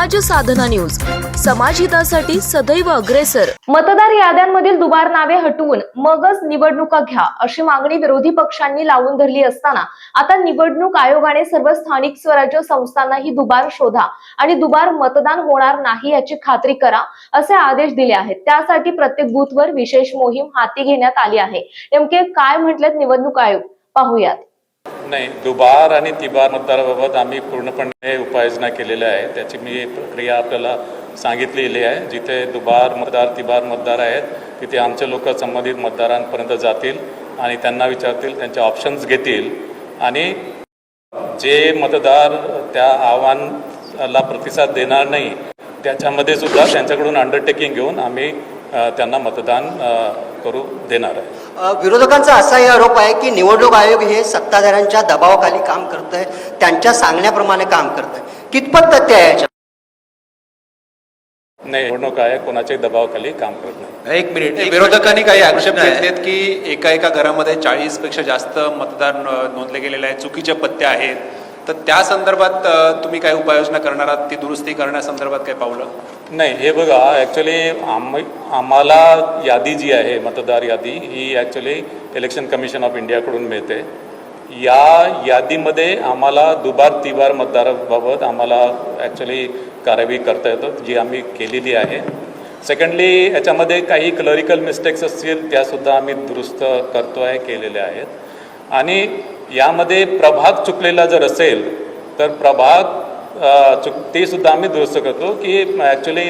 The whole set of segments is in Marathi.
साधना न्यूज. समाजहितासाठी सदैव अग्रेसर. मतदार याद्यांमधील दुबार नावे हटवून मगच निवडणुका घ्या अशी मागणी विरोधी पक्षांनी लावून धरली असताना आता निवडणूक आयोगाने सर्व स्थानिक स्वराज्य संस्थांनाही दुबार शोधा आणि दुबार मतदान होणार नाही याची खात्री करा असे आदेश दिले आहेत. त्यासाठी प्रत्येक बूथवर विशेष मोहीम हाती घेण्यात आली आहे. नेमके काय म्हटलेत निवडणूक आयोग? पाहूयात. नाही दुबार आणि तिबार मतदाराबाबत आम्ही पूर्णपणे उपाययोजना केलेल्या आहे त्याची मी प्रक्रिया आपल्याला सांगितलेली आहे. जिथे दुबार मतदार तिबार मतदार आहेत तिथे आमचे लोक संबंधित मतदारांपर्यंत जातील आणि त्यांना विचारतील त्यांचे ऑप्शन्स घेतील आणि जे मतदार त्या आव्हानाला प्रतिसाद देणार नाही त्याच्यामध्ये सुद्धा त्यांच्याकडून अंडरटेकिंग घेऊन आम्ही त्यांना मतदान करू देणार आहे. विरोधकांचा असाही आरोप आहे की निवडणूक आयोग हे सत्ताधाऱ्यांच्या दबावाखाली काम करत आहे त्यांच्या सांगण्याप्रमाणे काम करत आहे कितपत तथ्य आहे याच्यात? नाही निवडणूक आयोग कोणाच्याही दबावाखाली काम करत नाही. एक मिनिट. एक विरोधकांनी काही आक्षेप प्रश्न आहे. घेतलेत की एका एका घरामध्ये चाळीसपेक्षा जास्त मतदार न- नोंदले गेलेले आहेत चुकीचे पत्ते आहेत तर त्या संदर्भात तुम्ही काय उपाययोजना करणार आहात? ती दुरुस्ती करण्यासंदर्भात काय पावलं? नाही हे बघा ॲक्च्युली आम आम्हाला यादी जी आहे मतदार यादी ही ॲक्च्युली इलेक्शन कमिशन ऑफ इंडियाकडून मिळते. या यादीमध्ये आम्हाला दुबार तिबार मतदाराबाबत आम्हाला ॲक्च्युली कार्यवाही करता येतं जी आम्ही केलेली आहे. सेकंडली याच्यामध्ये काही क्लरिकल मिस्टेक्स असतील त्यासुद्धा आम्ही दुरुस्त करतो आहे केलेल्या आहेत. आणि यामध्ये प्रभाग चुकलेला जर असेल तर प्रभाग चुक ते सुद्धा आम्ही दुरुस्त करतो की ॲक्च्युली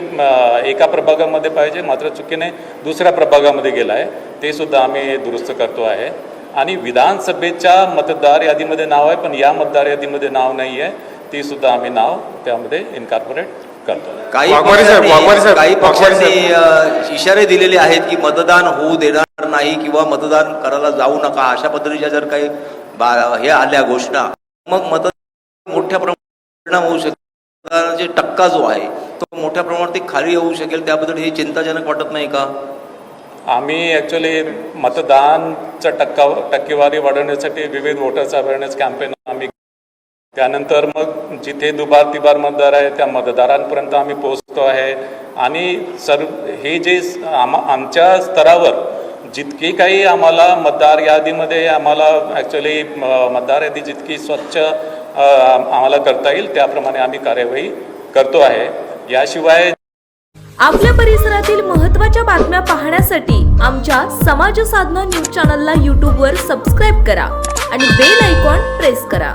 एका प्रभागामध्ये पाहिजे मात्र चुकीने दुसऱ्या प्रभागामध्ये गेला आहे ते सुद्धा आम्ही दुरुस्त करतो आहे. आणि विधानसभेच्या मतदार यादीमध्ये नाव आहे पण या मतदार यादीमध्ये नाव नाही आहे तीसुद्धा आम्ही नाव त्यामध्ये इन्कॉर्पोरेट काही वाघमारे साहेब, पक्षांनी- वाघमारे साहेब, काही वाघमारे पक्षांनी अ, इशारे दिलेले आहेत की मतदान होऊ देणार नाही किंवा मतदान करायला जाऊ नका. अशा पद्धतीच्या जर काही बा- हे आल्या घोषणा मग मतदान मोठ्या प्रमाणात परिणाम होऊ शकेल. मतदानाचा टक्का जो आहे तो मोठ्या प्रमाणात ते खाली येऊ शकेल. त्याबद्दल हे चिंताजनक वाटत नाही का? आम्ही ॲक्च्युली मतदानचा टक्का टक्केवारी वाढवण्यासाठी विविध वोटर्स अवेअरनेस कॅम्पेन आम्ही त्यानंतर मग जिथे दुबार तिबार मतदार आहे त्या मतदारांपर्यंत आम्ही पोहोचतो आहे. आणि सर्व हे जे स- आम आमच्या स्तरावर जितकी काही आम्हाला मतदार यादीमध्ये आम्हाला ॲक्च्युली मतदार यादी जितकी स्वच्छ आम्हाला करता येईल त्याप्रमाणे आम्ही कार्यवाही करतो आहे. याशिवाय आपल्या परिसरातील महत्त्वाच्या बातम्या पाहण्यासाठी आमच्या समाज साधना न्यूज चॅनलला यूट्यूबवर सबस्क्राईब करा आणि बेल आयकॉन प्रेस करा.